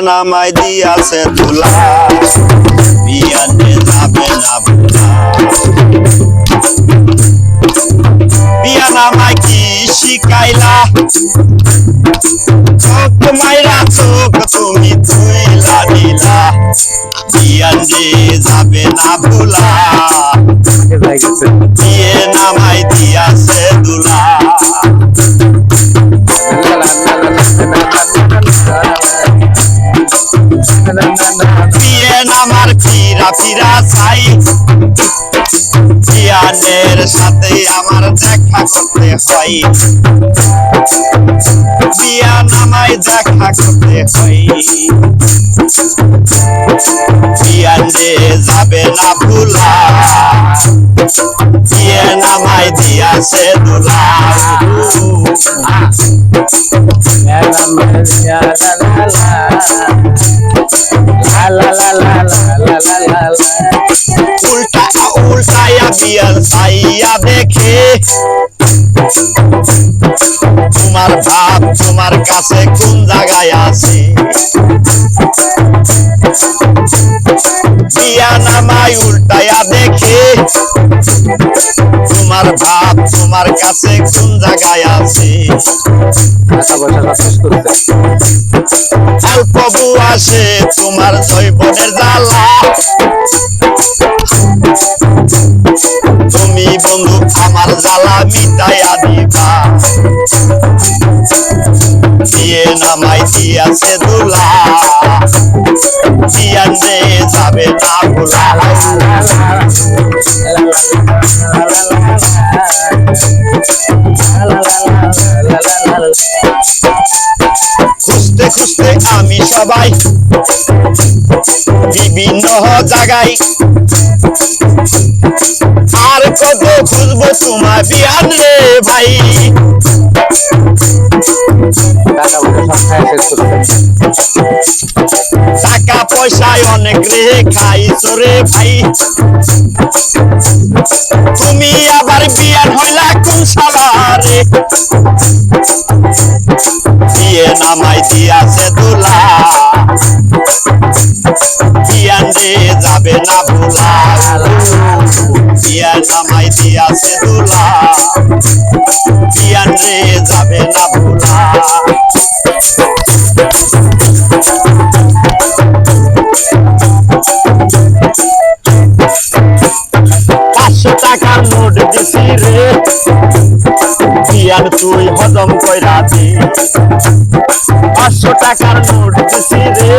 নামাই দিয়াছে তুলা বিয়ানে যাবে না ভোলা বিয়া নামাই কি শিকাইলা চোখ মাইরা চোখ তুমি তুইলা দিলা বিয়ানে যাবে না ভোলা। বিয়ে নামাই দিয়াছে দুলা। বিয়ানের সাথে আমার দেখা করতে হয়। বিয়া নামাই দেখা করতে হয়। বিয়ানে যাবে না ভুলা বিয়ে নামাই দিয়াছে দুলা। উল্টায়া বিয়ার দেখে। তোমার ভাব তোমার কাছে কোন জায়গায় আছে? নামাই উল্টায়া দেখে। তোমার ভাব তোমার কাছে কোন জায়গায় আছে? অল্প আসে তোমার জৈবনের জ্বালা। বন্ধু, আমার জ্বালা মিটাইয়া দিবা। দিয়ে নামাই দিয়াছে দুলা। দিয়ানে যাবে না ভোলা খুঁজতে খুঁজতে আমি সবাই বিভিন্ন জায়গায় আর কত খুঁজবো তোমার বিয়ান রে ভাই। টাকা পয়সায় অনেক রে খাইছো রে ভাই। তুমি আবার বিয়ান হইলা কোন সালারে বিয়ে নামাই দিয়াছে দুলা। বিয়ান রে যাবে না ভোলা। নামাই দিয়াছে দুলা। বিয়ান রে যাবে না ভোলা। পাঁচশো টাকার নোট দিছি রে। বিয়ান তুই হজম কইরা দে। পাঁচশো টাকার নোট দিছি রে।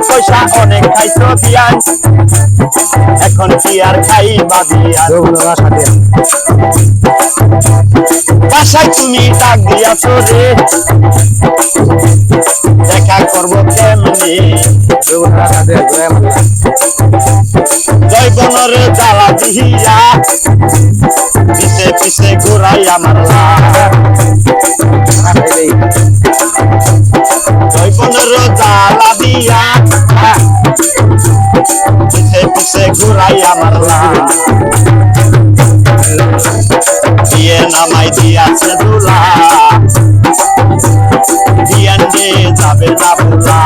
পয়সা অনেক খাইছ বিয়ান এখন কি আর খাইবা বিয়ান বাসায় তুমি ডাক দিয়াছ রে। দেখা করব কেমনি জৈবনরে জ্বালা দিহিয়া। পিছে পিছে ঘুরাই আমার জ্বালা দিয়া পিছে পিছে ঘুরাই আমার দিয়ে নামাই দিয়াছে দুলা দিয়ান যাবে না ভোলা